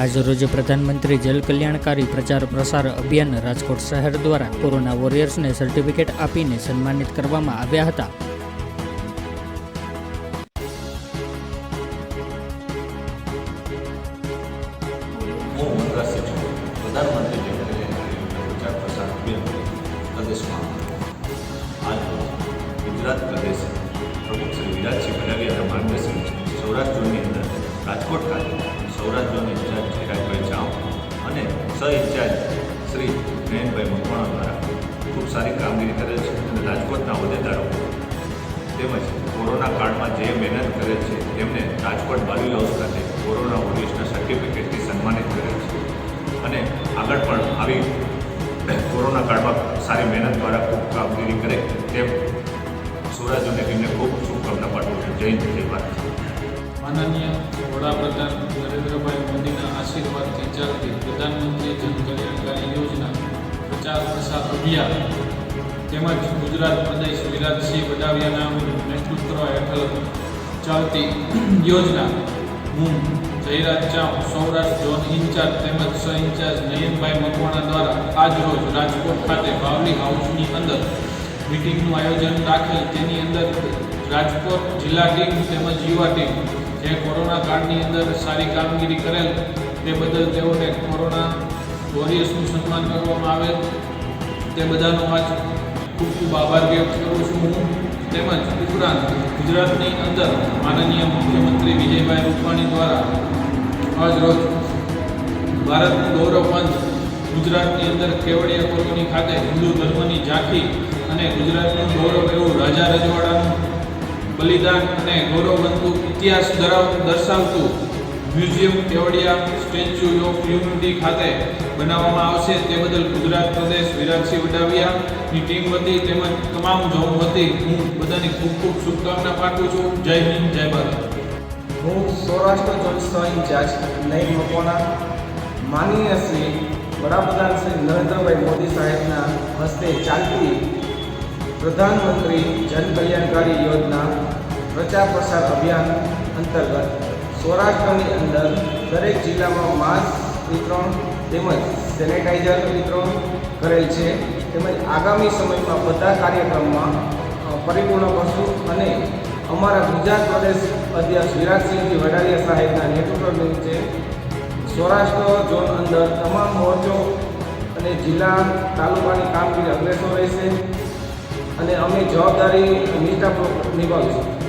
આજરોજ પ્રધાનમંત્રી જલ કલ્યાણકારી પ્રચાર પ્રસાર અભિયાન રાજકોટ શહેર દ્વારા કોરોના વોરિયર્સને સર્ટિફિકેટ આપીને સન્માનિત કરવામાં આવ્યા હતા. હું સહ ઇન્ચાર્જ શ્રી નયનભાઈ મકવાણા દ્વારા ખૂબ સારી કામગીરી કરેલ છે અને રાજકોટના હોદ્દેદારો તેમજ કોરોના કાળમાં જે મહેનત કરેલ છે, તેમને રાજકોટ બાલવી હાઉસ ખાતે કોરોના વોરિયર્સના સર્ટિફિકેટથી સન્માનિત કરેલ છે. અને આગળ પણ આવી કોરોના કાળમાં સારી મહેનત દ્વારા ખૂબ કામગીરી કરે તેમ સૌરાષ્ટ્રની ટીમને ખૂબ શુભકામના પાઠવું છું. જય જય ભારત. માનનીય વડાપ્રધાન નરેન્દ્રભાઈ પ્રસાર તેમજ ગુજરાત, પ્રદેશ વિરાટસિંહ વડાવિયાના નેતૃત્વ હેઠળ ચાલતી યોજના. હું જયરાજ ચામ સૌરાષ્ટ્ર ઝોન ઇન્ચાર્જ તેમજ સહ ઇન્ચાર્જ નયનભાઈ મકવાણા દ્વારા આજરોજ રાજકોટ ખાતે બાવલી હાઉસની અંદર મિટિંગનું આયોજન રાખેલ તેની અંદર રાજકોટ જિલ્લા ટીમ તેમજ યુવા ટીમ જે કોરોના કાળની અંદર સારી કામગીરી કરેલ, તે બદલ તેઓને કોરોના વોરિયર્સનું સન્માન કરવામાં આવેલ તે બધાનો આજ ખૂબ ખૂબ આભાર વ્યક્ત કરું છું હું. તેમજ ઉપરાંત ગુજરાતની અંદર માનનીય મુખ્યમંત્રી વિજયભાઈ રૂપાણી દ્વારા આજ રોજ ભારતનું ગૌરવ પંથ ગુજરાતની અંદર કેવડિયા કોલોની ખાતે હિન્દુ ધર્મની ઝાંખી અને ગુજરાતનું ગૌરવ એવું રાજા રજવાડાનું બલિદાન અને ગૌરવવંતુ ઇતિહાસ ધરાવ, દર્શાવતું museum Kevadia Statue of Unity ખાતે બનાવવામાં આવશે. તે બદલ ગુજરાત પ્રદેશ વિરાટસિંહ વડાવિયાની ટીમ વતી તેમજ તમામ ઝોન વતી હું બધાની ખૂબ ખૂબ શુભકામના પાઠવું છું. જય હિન્દ, જય ભારત. હું સૌરાષ્ટ્ર સહ ઇન્ચાર્જ નયન મકવાણા માનનીય શ્રી વડાપ્રધાન શ્રી નરેન્દ્રભાઈ મોદી સાહેબના હસ્તે ચાલતી પ્રધાનમંત્રી જન કલ્યાણકારી યોજના પ્રચાર પ્રસાર અભિયાન અંતર્ગત સૌરાષ્ટ્રની અંદર દરેક જિલ્લામાં માસ્ક વિતરણ તેમજ સેનેટાઇઝર વિતરણ કરેલ છે. તેમજ આગામી સમયમાં બધા કાર્યક્રમમાં પરિપૂર્ણ કરશું અને અમારા ગુજરાત પ્રદેશ અધ્યક્ષ વિરાટસિંહજી વડાલિયા સાહેબના નેતૃત્વ નીચે સૌરાષ્ટ્ર ઝોન અંદર તમામ મોરચો અને જિલ્લા તાલુકાની કામગીરી અગ્રેસર રહેશે અને અમે જવાબદારી નિષ્ઠાપૂર્વક નિભાવીશું.